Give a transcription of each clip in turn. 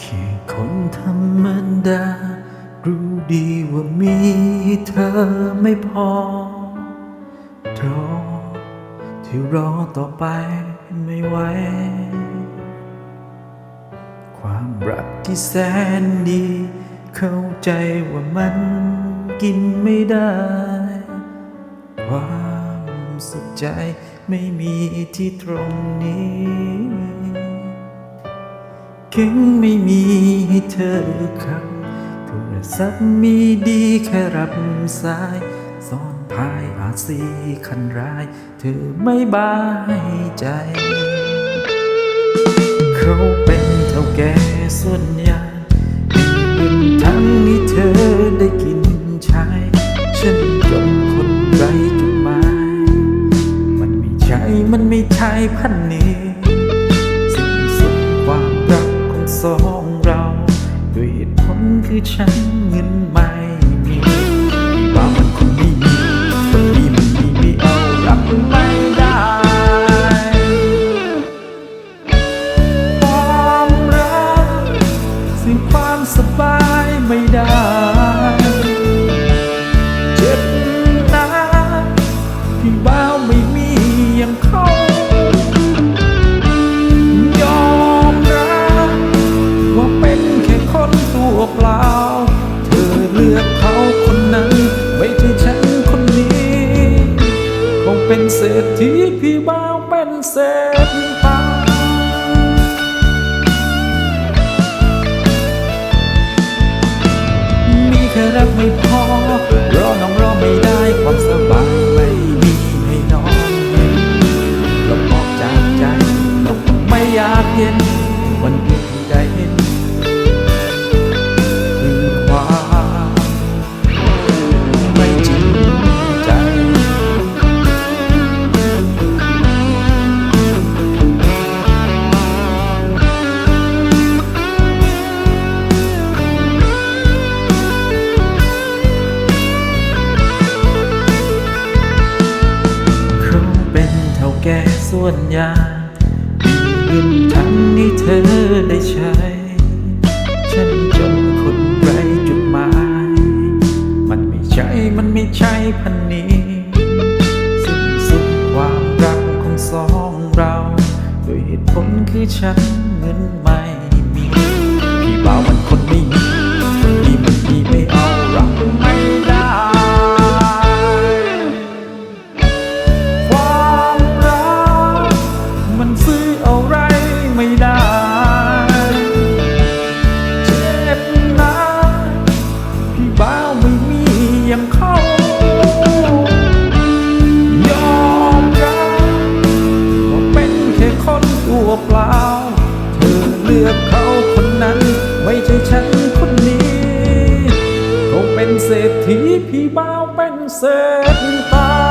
แค่คนธรรมดา รู้ดีว่ามีเธอไม่พอรอที่รอต่อไปไม่ไหวความรักที่แสนดี เข้าใจว่ามันกินไม่ได้ ความสุขใจไม่มีที่ตรงนี้ เก่งไม่มีให้เธอครับโทรศัพท์มีดีแค่รับสายซ่อนภายอาจสีคันร้าย เธอไม่บายใจ เขาเป็นเท่าแก่ส่วนใหญ่เป็นทั้งนี้เธอได้กิน ไม่มีอย่างเขายอมรับว่าเป็นแค่คนตัวเปล่า เธอเลือกเขาคนนั้น ไม่ใช่ฉันคนนี้คงเป็นเศรษฐีพี่บ้าวเป็นเศรษฐามีแค่รักไม่พอ อยากเห็นวันนี้ที่ได้เห็นคือความไม่จริงใจ เขาเป็นเท่าแก่ส่วนยางมีเงิน ทั้งนี้เธอได้ใช้ ฉันจนคนไร้จุดหมาย มันไม่ใช่ มันไม่ใช่พันนี้สิ้นสุดความรักของสองเรา โดยเหตุผลคือฉัน ยงเขายอมรับว่าเป็นแค่คนตัวเปล่า เธอเลือกเขาคนนั้น ไม่ใช่ฉันคนนี้คงเป็นเศรษฐีพี่บ้าวเป็นเศรษฐา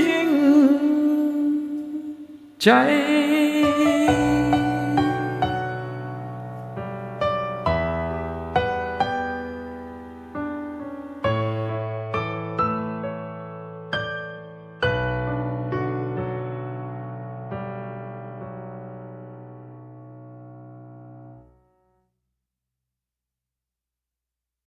จริง ใจ